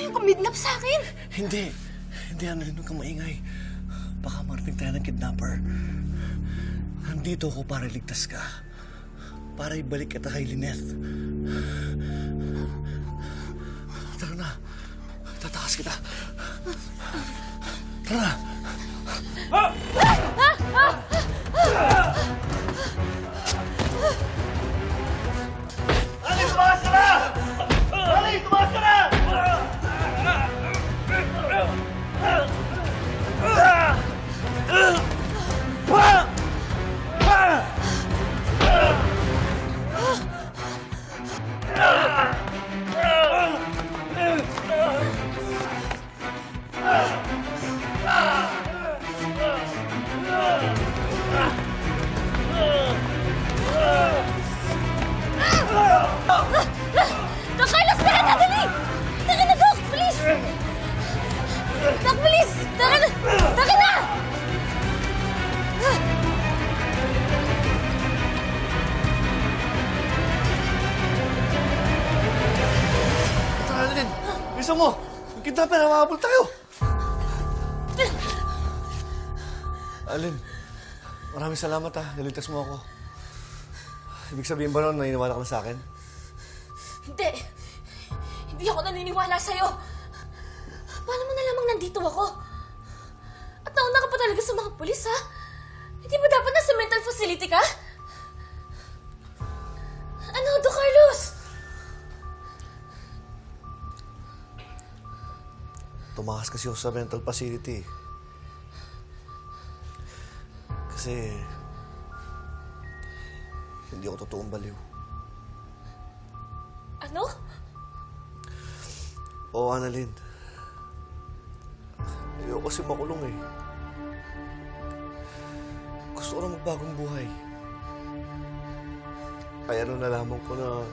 yung kumidnap sa akin. Hindi. Hindi, Annalyn. Huwag kang maingay. Baka marating tayo ng kidnapper. Nandito ako para ligtas ka. Para ibalik kita kay Lynette. Tara na. Tatakas kita. Tara na. Ali, Bisa mo. Yung kidnapper, namahabol tayo. Alin, maraming salamat ha. Naligtas mo ako. Ibig sabihin ba nun, naniniwala ka na sa akin? Hindi. Hindi ako naniniwala sa'yo. Paano mo nalamang nandito ako? At nauna ka pa talaga sa mga pulis, ha? Hindi ba dapat nasa mental facility ka? Tumakas kasi ako sa mental facility. Kasi... Hindi ako totoong baliw. Ano? Oo, Annalyn. Ayoko kasi makulong eh. Gusto ko na magbagong buhay. Kaya nung nalaman ko na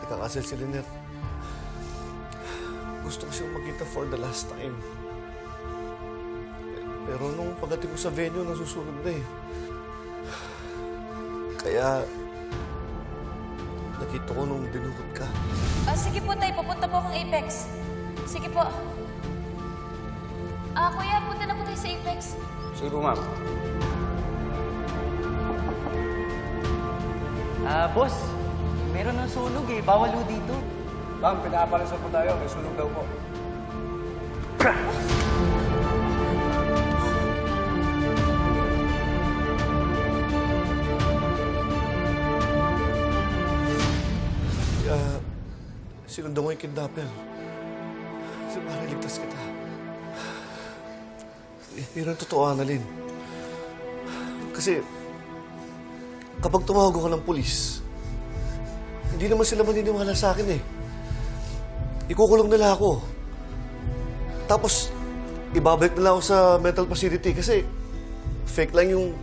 ikakasal si Lynette, gusto ko siyang magkita for the last time. Pero nung pagdating ko sa venue, nasusunod na eh. Kaya, nakita ko nung dinukot ka. Ah, sige po, tay. Papunta po akong Apex. Sige po. Ah, kuya, punta na po tayo sa Apex. Sige po, ma'am. Ah, boss. Meron ng sunog eh. Bawal ho dito. Ma'am, pinapalasan po tayo. May sunog daw po. Kaya, sinundan mo yung kidnapper. Kasi para ligtas kita. Y- ang totoo, Annalyn. Kasi, kapag tumawag ako ng pulis, hindi naman sila maniniwala sa akin eh. Ikukulong nila ako. Tapos, ibabalik nila ako sa mental facility kasi fake lang yung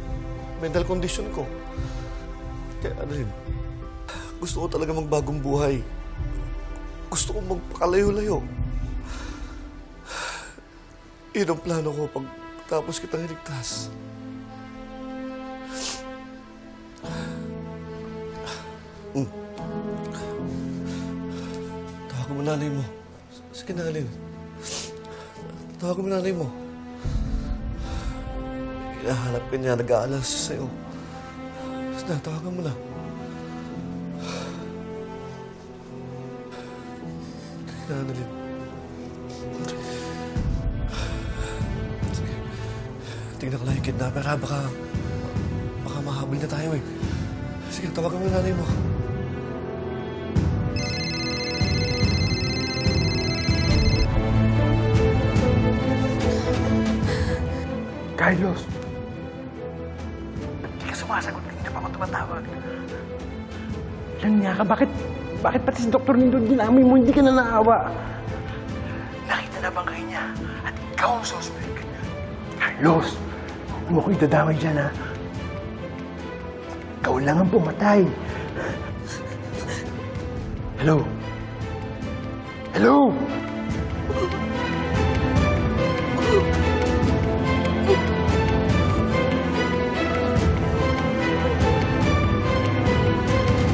mental condition ko. Kaya, Annalyn, gusto ko talaga magbagong buhay. Gusto ko magpakalayo-layo. Yun ang plano ko pag tapos kitang iligtas. Hmm. Nanay mo. Sige na, Alin. Tawagan mo nanay mo. Hinahanap ka niya, nag-aalas sa'yo. Sige na, tawagan mo na. Kaya, Annalyn. Sige. Tingnan ko lang yung kidnapper, ha? Baka... Baka mahabol na tayo, eh. Sige, tawagan mo nanay mo. Carlos! Hindi ka sumasagot. Kanina pa ako tumatawag. Yan nga ka. Bakit, bakit pati si Dr. Lindon dinamoy mo? Hindi ka na naawa. Nakita na bang kayo niya? At ikaw ang suspect. Carlos! Huwag mo ko idadamay dyan, ha? Ikaw lang ang pumatay. Hello? Hello?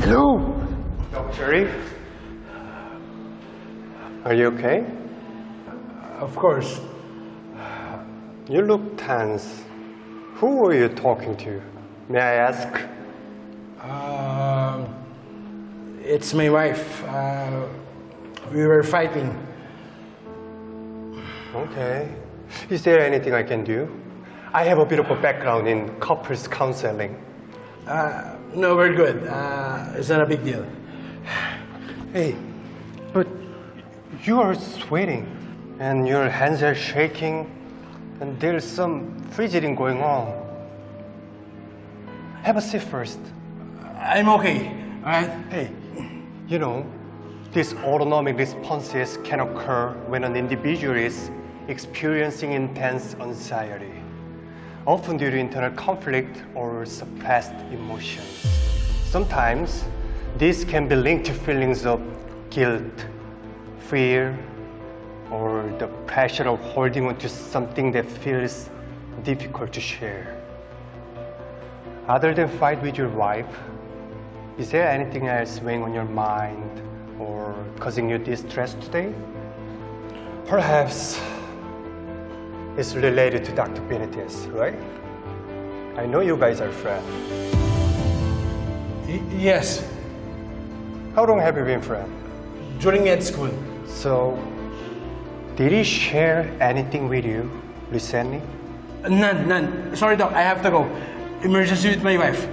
Hello? Dr. Sharif? Are you okay? Of course. You look tense. Who were you talking to? May I ask? Um, it's my wife. Uh, we were fighting. Okay. Is there anything I can do? I have a bit of a background in couples counseling. Uh, no, we're good. Uh, it's not a big deal. Hey, but you are sweating and your hands are shaking and there's some fidgeting going on. Have a seat first. I'm okay. All right. Hey, you know, these autonomic responses can occur when an individual is experiencing intense anxiety, often due to internal conflict or suppressed emotions. Sometimes this can be linked to feelings of guilt, fear, or the pressure of holding on to something that feels difficult to share. Other than fight with your wife, is there anything else weighing on your mind or causing you distress today? Perhaps it's related to Dr. Benitez, right? I know you guys are friends. Y- yes. How long have you been friends? During ed school. So, did he share anything with you recently? None, none. Sorry, Doc. I have to go. Emergency with my wife.